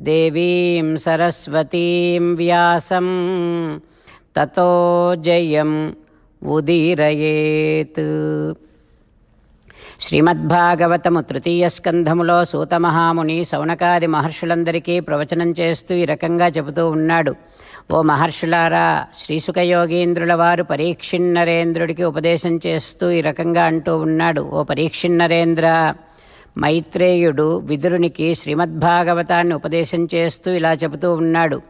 దేవీం సరస్వతీం వ్యాసం. తతో జయం ఉదీరయేత్. శ్రీమద్భాగవతము తృతీయ స్కంధములో సూతమహాముని సౌనకాది మహర్షులందరికీ ప్రవచనం చేస్తూ ఈ రకంగా చెబుతూ ఉన్నాడు. ఓ మహర్షులారా శ్రీసుఖయోగీంద్రుల వారు పరీక్షిన్నరేంద్రుడికి ఉపదేశం చేస్తూ ఈ రకంగా అంటూ ఉన్నాడు. ఓ పరీక్షిన్నరేంద్ర మైత్రేయుడు విదురునికి శ్రీమద్భాగవతాన్ని ఉపదేశం చేస్తూ ఇలా చెబుతూ ఉన్నాడు.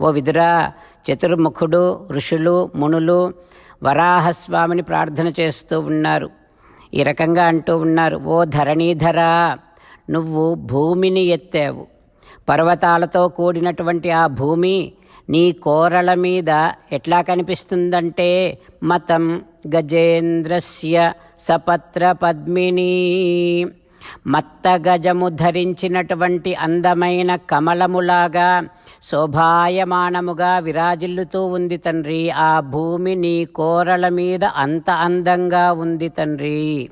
ఓ విదురా చతుర్ముఖుడు ఋషులు మునులు వరాహస్వామిని ప్రార్థన చేస్తూ ఉన్నారు. ఈ రకంగా అంటూ ఉన్నారు. ఓ ధరణీధర నువ్వు భూమిని ఎత్తావు. పర్వతాలతో కూడినటువంటి ఆ భూమి నీ కోరల మీద ఎట్లా కనిపిస్తుందంటే మతం గజేంద్రస్య సపత్ర పద్మిని. మత్తగజము ధరించినటువంటి అందమైన కమలములాగా శోభాయమానముగా విరాజిల్లుతూ ఉంది తండ్రి. ఆ భూమి నీ కోరల మీద అంత అందంగా ఉంది తండ్రి.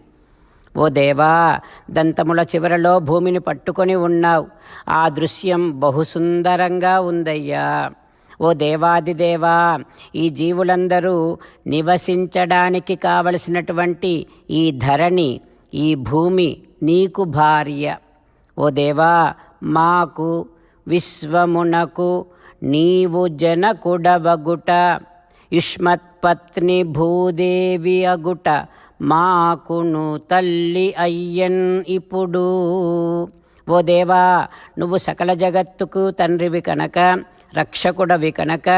ఓ దేవా దంతముల చివరలో భూమిని పట్టుకొని ఉన్నావు. ఆ దృశ్యం బహుసుందరంగా ఉందయ్యా. ఓ దేవాదిదేవా ఈ జీవులందరూ నివసించడానికి కావలసినటువంటి ఈ ధరణి ఈ భూమి నీకు భార్య. ఓ దేవా మాకు విశ్వమునకు నీవు జనకుడవగుట. యుష్మత్పత్ని భూదేవి అగుట మాకును తల్లి అయ్యన్ ఇప్పుడు ఓ దేవా నువ్వు సకల జగత్తుకు తండ్రివి కనుక రక్షకుడవి కనుక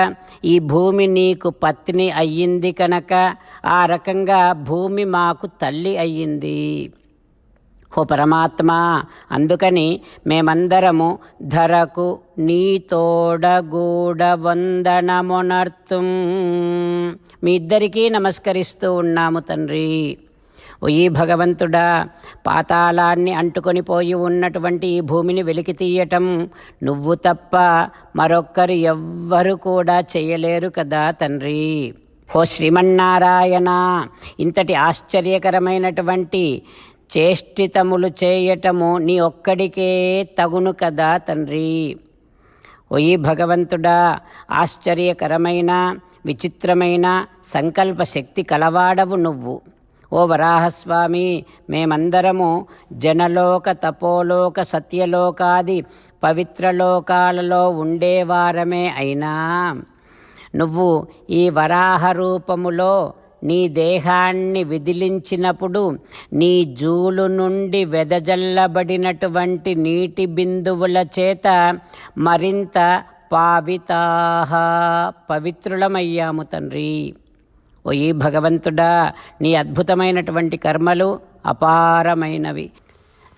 ఈ భూమి నీకు పత్ని అయ్యింది కనుక ఆ రకంగా భూమి మాకు తల్లి అయ్యింది. పరమాత్మా అందుకని మేమందరము ధరకు నీ తోడగూడ వందనమునర్తుం మీ ఇద్దరికీ నమస్కరిస్తూ ఉన్నాము తండ్రి. ఓ ఈ భగవంతుడా పాతాళాన్ని అంటుకొని పోయి ఉన్నటువంటి ఈ భూమిని వెలికి తీయటం నువ్వు తప్ప మరొక్కరు ఎవ్వరు కూడా చేయలేరు కదా తండ్రి. ఓ శ్రీమన్నారాయణ ఇంతటి ఆశ్చర్యకరమైనటువంటి చేష్టితములు చేయటము నీ ఒక్కడికే తగును కదా తండ్రి. ఓయి భగవంతుడా ఆశ్చర్యకరమైన విచిత్రమైన సంకల్ప శక్తి కలవాడవు నువ్వు. ఓ వరాహస్వామి మేమందరము జనలోక తపోలోక సత్యలోకాది పవిత్రలోకాలలో ఉండేవారమే అయినా. నువ్వు ఈ వరాహ రూపములో నీ దేహాన్ని విదిలించినప్పుడు నీ జూలు నుండి వెదజల్లబడినటువంటి నీటి బిందువుల చేత మరింత పావితాహ పవిత్రులమయ్యాము తండ్రి. ఓ ఈ భగవంతుడా నీ అద్భుతమైనటువంటి కర్మలు అపారమైనవి.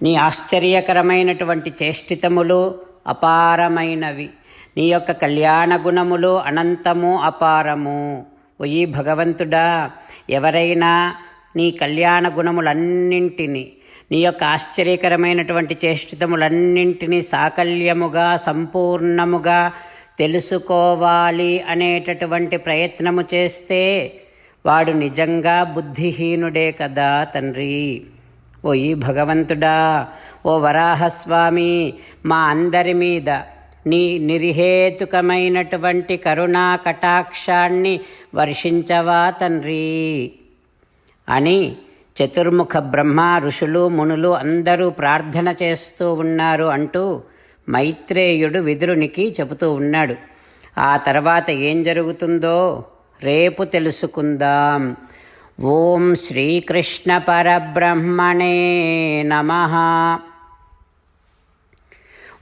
నీ ఆశ్చర్యకరమైనటువంటి చేష్టితములు అపారమైనవి. నీ యొక్క కళ్యాణ గుణములు అనంతము అపారము. ఓ భగవంతుడా ఎవరైనా నీ కళ్యాణ గుణములన్నింటినీ నీ యొక్క ఆశ్చర్యకరమైనటువంటి చేష్టితములన్నింటినీ సాకల్యముగా సంపూర్ణముగా తెలుసుకోవాలి అనేటటువంటి ప్రయత్నము చేస్తే వాడు నిజంగా బుద్ధిహీనుడే కదా తండ్రి. ఓ ఈ భగవంతుడా ఓ వరాహస్వామి మా అందరి మీద నీ నిర్హేతుకమైనటువంటి కరుణా కటాక్షాన్ని వర్షించవా తండ్రి. అని చతుర్ముఖ బ్రహ్మ ఋషులు మునులు అందరూ ప్రార్థన చేస్తూ ఉన్నారు అంటూ మైత్రేయుడు విదురునికి చెబుతూ ఉన్నాడు. ఆ తర్వాత ఏం జరుగుతుందో రేపు తెలుసుకుందాం. ఓం శ్రీకృష్ణ పరబ్రహ్మణే నమ.